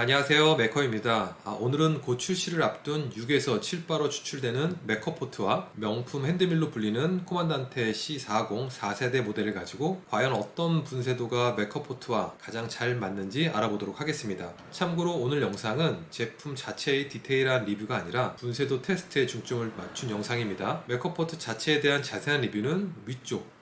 안녕하세요. 메커입니다. 아, 오늘은 곧 출시를 앞둔 6에서 7바로 추출되는 메커포트와 명품 핸드밀로 불리는 코만단테 C40 4세대 모델을 가지고 과연 어떤 분쇄도가 메커포트와 가장 잘 맞는지 알아보도록 하겠습니다. 참고로 오늘 영상은 제품 자체의 디테일한 리뷰가 아니라 분쇄도 테스트에 중점을 맞춘 영상입니다. 메커포트 자체에 대한 자세한 리뷰는 위쪽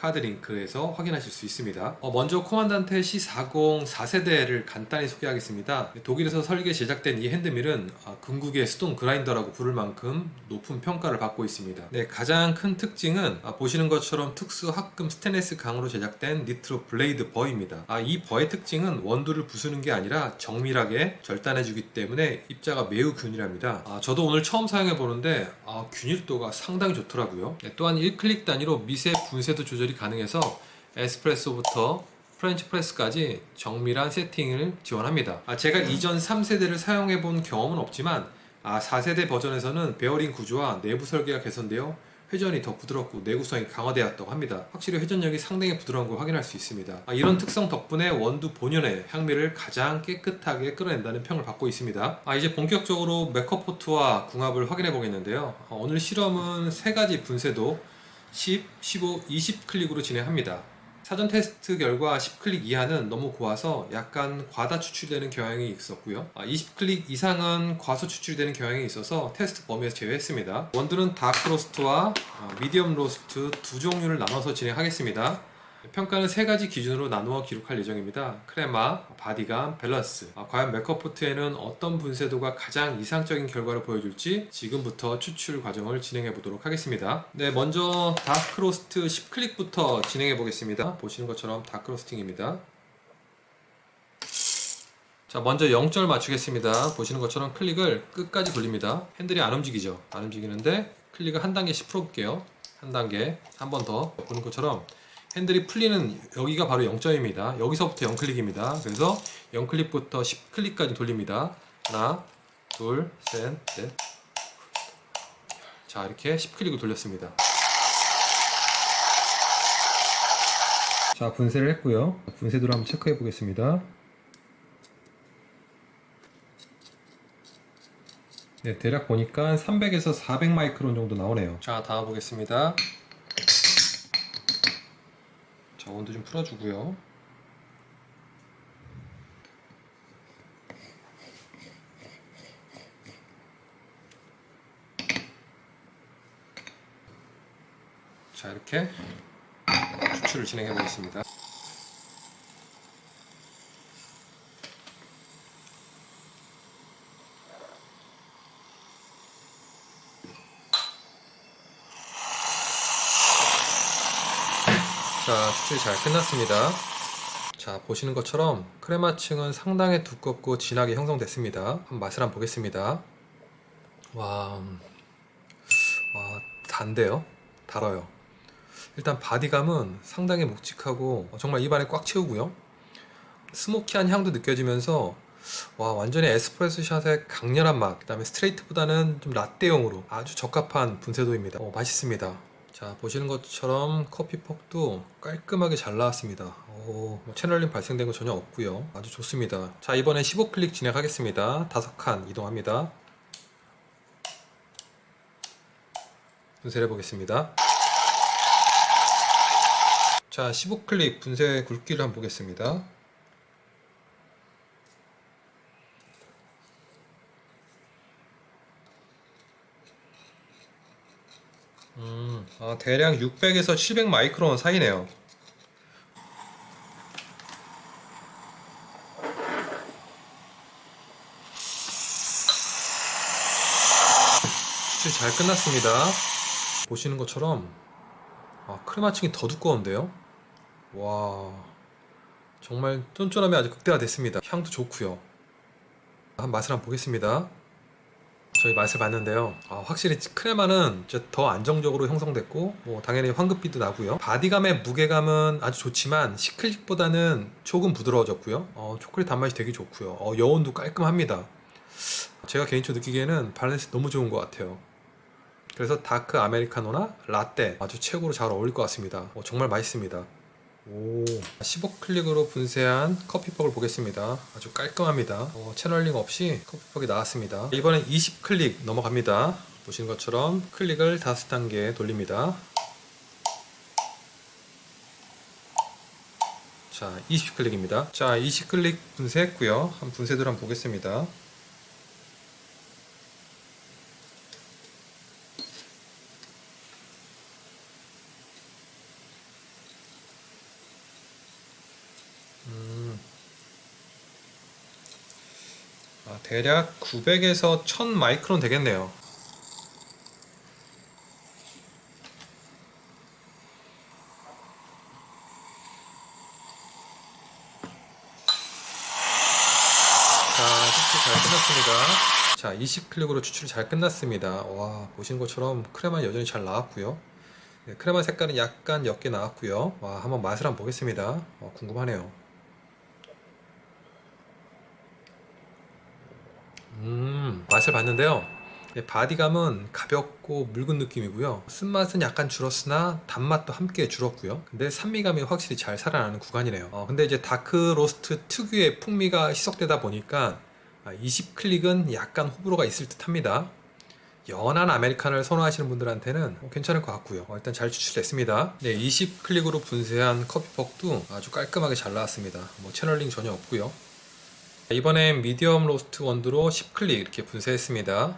카드 링크에서 확인하실 수 있습니다. 어, 먼저 코만단테 C40 4세대를 간단히 소개하겠습니다. 독일에서 설계 제작된 이 핸드밀은 아, 궁극의 수동 그라인더라고 부를 만큼 높은 평가를 받고 있습니다. 네, 가장 큰 특징은 아, 보시는 것처럼 특수 합금 스테인리스 강으로 제작된 니트로 블레이드 버입니다. 아, 이 버의 특징은 원두를 부수는 게 아니라 정밀하게 절단해주기 때문에 입자가 매우 균일합니다. 아, 저도 오늘 처음 사용해 보는데 아, 균일도가 상당히 좋더라고요. 네, 또한 1클릭 단위로 미세 분쇄도 조절이 가능해서 에스프레소부터 프렌치 프레스까지 정밀한 세팅을 지원합니다. 아, 제가 이전 3세대를 사용해 본 경험은 없지만 아, 4세대 버전에서는 베어링 구조와 내부 설계가 개선되어 회전이 더 부드럽고 내구성이 강화되었다고 합니다. 확실히 회전력이 상당히 부드러운 걸 확인할 수 있습니다. 아, 이런 특성 덕분에 원두 본연의 향미를 가장 깨끗하게 끌어낸다는 평을 받고 있습니다. 아, 이제 본격적으로 메커포트와 궁합을 확인해 보겠는데요. 아, 오늘 실험은 세 가지 분쇄도 10, 15, 20 클릭으로 진행합니다. 사전 테스트 결과 10클릭 이하는 너무 고와서 약간 과다 추출되는 경향이 있었고요. 아, 20클릭 이상은 과소 추출되는 경향이 있어서 테스트 범위에서 제외했습니다. 원두는 다크 로스트와 아, 미디엄 로스트 두 종류를 나눠서 진행하겠습니다. 평가는 세 가지 기준으로 나누어 기록할 예정입니다. 크레마, 바디감, 밸런스. 아, 과연 메커포트에는 어떤 분쇄도가 가장 이상적인 결과를 보여줄지 지금부터 추출 과정을 진행해 보도록 하겠습니다. 네, 먼저 다크로스트 10클릭부터 진행해 보겠습니다. 보시는 것처럼 다크로스팅입니다. 자, 먼저 0절 맞추겠습니다. 보시는 것처럼 클릭을 끝까지 돌립니다. 핸들이 안 움직이죠? 안 움직이는데 클릭을 한 단계씩 풀어볼게요. 한 단계, 한 번 더. 보는 것처럼 핸들이 풀리는 여기가 바로 0점입니다. 여기서부터 0클릭입니다. 그래서 0클릭부터 10클릭까지 돌립니다. 하나, 둘, 셋, 넷. 자, 이렇게 10클릭을 돌렸습니다. 자, 분쇄를 했고요. 분쇄도를 한번 체크해 보겠습니다. 네, 대략 보니까 300에서 400 마이크론 정도 나오네요. 자, 다음 보겠습니다. 자, 온도 좀 풀어주고요. 자, 이렇게 추출을 진행해 보겠습니다. 자, 추출이 잘 끝났습니다. 자, 보시는 것처럼 크레마층은 상당히 두껍고 진하게 형성됐습니다. 한번 맛을 한번 보겠습니다. 와, 음, 와, 단데요? 달아요. 일단 바디감은 상당히 묵직하고 정말 입안에 꽉 채우고요. 스모키한 향도 느껴지면서 와 완전히 에스프레소 샷의 강렬한 맛 그다음에 스트레이트보다는 좀 라떼용으로 아주 적합한 분쇄도입니다 어, 맛있습니다 자 보시는 것처럼 커피 퍽도 깔끔하게 잘 나왔습니다. 오, 뭐 채널링 발생된 거 전혀 없고요. 아주 좋습니다. 자 이번에 15클릭 진행하겠습니다. 다섯 칸 이동합니다. 분쇄를 해보겠습니다. 자 15클릭 분쇄 굵기를 한번 보겠습니다 음, 아, 대략 600에서 700 마이크론 사이네요. 잘 끝났습니다. 보시는 것처럼 아, 크레마층이 더 두꺼운데요. 와, 정말 쫀쫀함이 아주 극대화됐습니다. 향도 좋고요. 한 맛을 한번 보겠습니다. 저희 맛을 봤는데요. 아, 확실히 크레마는 이제 더 안정적으로 형성됐고, 뭐 당연히 황급비도 나고요. 바디감의 무게감은 아주 좋지만 시클릭보다는 조금 부드러워졌고요. 어, 초콜릿 단맛이 되게 좋고요. 어, 여운도 깔끔합니다. 제가 개인적으로 느끼기에는 밸런스 너무 좋은 것 같아요. 그래서 다크 아메리카노나 라떼 아주 최고로 잘 어울릴 것 같습니다. 어, 정말 맛있습니다. 오, 15클릭으로 분쇄한 커피퍽을 보겠습니다. 아주 깔끔합니다. 어, 채널링 없이 커피퍽이 나왔습니다. 이번엔 20클릭 넘어갑니다. 보시는 것처럼 클릭을 5단계 돌립니다. 자, 20클릭입니다. 자, 20클릭 분쇄했고요. 한 분쇄들 한번 보겠습니다. 대략 900에서 1000 마이크론 되겠네요. 잘 끝났습니다. 자, 20클릭으로 추출이 잘 끝났습니다. 와, 보신 것처럼 크레마 여전히 잘 나왔고요. 네, 크레마 색깔은 약간 옅게 나왔고요. 와, 한번 맛을 한번 보겠습니다. 어, 궁금하네요. 음, 맛을 봤는데요. 예, 바디감은 가볍고 묽은 느낌이고요. 쓴맛은 약간 줄었으나 단맛도 함께 줄었고요. 근데 산미감이 확실히 잘 살아나는 구간이네요. 어, 근데 이제 다크 로스트 특유의 풍미가 희석되다 보니까 20클릭은 약간 호불호가 있을 듯 합니다. 연한 아메리카노를 선호하시는 분들한테는 어, 괜찮을 것 같고요. 어, 일단 잘 추출됐습니다. 네, 20클릭으로 분쇄한 커피퍽도 아주 깔끔하게 잘 나왔습니다. 뭐 채널링 전혀 없고요. 이번엔 미디엄 로스트 원두로 10클릭 이렇게 분쇄했습니다.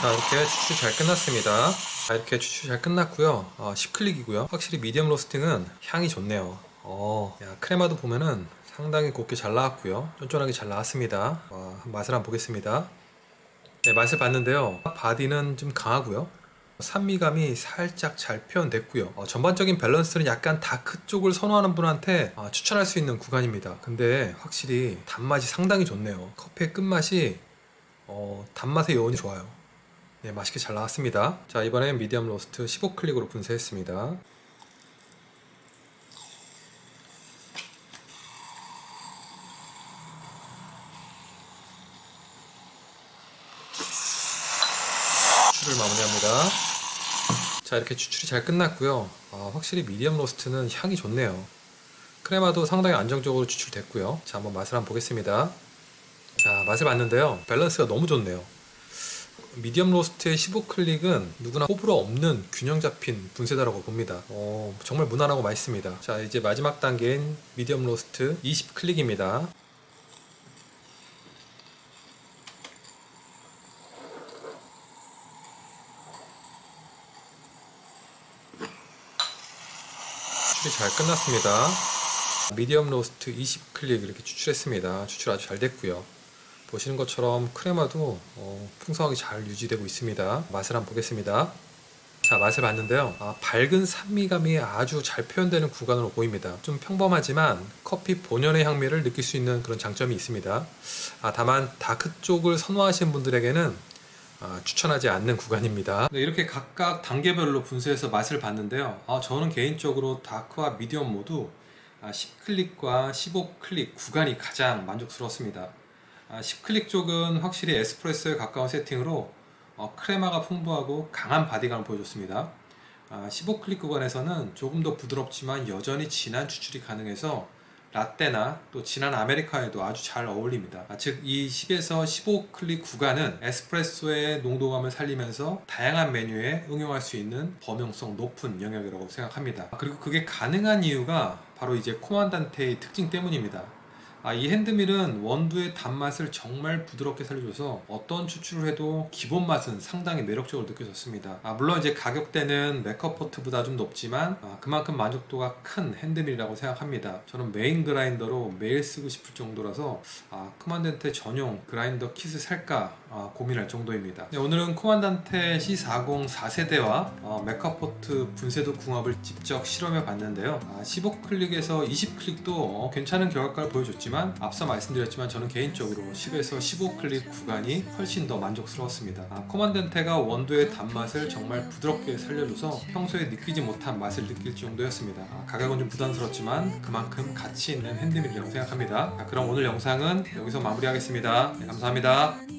자 이렇게 추출 잘 끝났습니다. 자 이렇게 추출 잘 끝났고요. 어, 10클릭이고요. 확실히 미디엄 로스팅은 향이 좋네요. 어, 야, 크레마도 보면은 상당히 곱게 잘 나왔고요. 쫀쫀하게 잘 나왔습니다. 와, 맛을 한번 보겠습니다. 네, 맛을 봤는데요. 바디는 좀 강하고요. 산미감이 살짝 잘 표현됐고요. 어, 전반적인 밸런스는 약간 다크 쪽을 선호하는 분한테 어, 추천할 수 있는 구간입니다. 근데 확실히 단맛이 상당히 좋네요. 커피의 끝맛이 어, 단맛의 요원이 좋아요. 네, 맛있게 잘 나왔습니다. 자, 이번엔 미디엄 로스트 15클릭으로 분쇄했습니다. 마무리합니다. 자, 이렇게 추출이 잘 끝났고요. 아, 확실히 미디엄 로스트는 향이 좋네요. 크레마도 상당히 안정적으로 추출됐고요. 자, 한번 맛을 한번 보겠습니다. 자, 맛을 봤는데요. 밸런스가 너무 좋네요. 미디엄 로스트의 15클릭은 누구나 호불호 없는 균형 잡힌 분쇄다라고 봅니다. 어, 정말 무난하고 맛있습니다. 자, 이제 마지막 단계인 미디엄 로스트 20클릭입니다. 잘 끝났습니다. 미디엄 로스트 20클릭 이렇게 추출했습니다. 추출 아주 잘 됐고요. 보시는 것처럼 크레마도 어, 풍성하게 잘 유지되고 있습니다. 맛을 한번 보겠습니다. 자, 맛을 봤는데요. 아, 밝은 산미감이 아주 잘 표현되는 구간으로 보입니다. 좀 평범하지만 커피 본연의 향미를 느낄 수 있는 그런 장점이 있습니다. 아, 다만 다크 쪽을 선호하시는 분들에게는 아, 추천하지 않는 구간입니다. 네, 이렇게 각각 단계별로 분쇄해서 맛을 봤는데요. 아, 저는 개인적으로 다크와 미디엄 모두 아, 10클릭과 15클릭 구간이 가장 만족스러웠습니다. 아, 10클릭 쪽은 확실히 에스프레소에 가까운 세팅으로 어, 크레마가 풍부하고 강한 바디감을 보여줬습니다. 아, 15클릭 구간에서는 조금 더 부드럽지만 여전히 진한 추출이 가능해서 라떼나 또 진한 아메리카노에도 아주 잘 어울립니다. 아, 즉, 이 10에서 15클릭 구간은 에스프레소의 농도감을 살리면서 다양한 메뉴에 응용할 수 있는 범용성 높은 영역이라고 생각합니다. 아, 그리고 그게 가능한 이유가 바로 이제 코만단테의 특징 때문입니다. 아, 이 핸드밀은 원두의 단맛을 정말 부드럽게 살려줘서 어떤 추출을 해도 기본 맛은 상당히 매력적으로 느껴졌습니다. 아, 물론 이제 가격대는 메커포트보다 좀 높지만 아, 그만큼 만족도가 큰 핸드밀이라고 생각합니다. 저는 메인 그라인더로 매일 쓰고 싶을 정도라서 아, 코만단테 전용 그라인더 킷을 살까 아, 고민할 정도입니다. 네, 오늘은 코만단테 C40 4세대와 어, 메카포트 분쇄도 궁합을 직접 실험해 봤는데요. 아, 15클릭에서 20클릭도 어, 괜찮은 결과를 보여줬지만 있지만 앞서 말씀드렸지만 저는 개인적으로 10에서 15 클립 구간이 훨씬 더 만족스러웠습니다. 아, 코만단테가 원두의 단맛을 정말 부드럽게 살려줘서 평소에 느끼지 못한 맛을 느낄 정도였습니다. 아, 가격은 좀 부담스럽지만 그만큼 가치 있는 핸드밀이라고 생각합니다. 아, 그럼 오늘 영상은 여기서 마무리하겠습니다. 네, 감사합니다.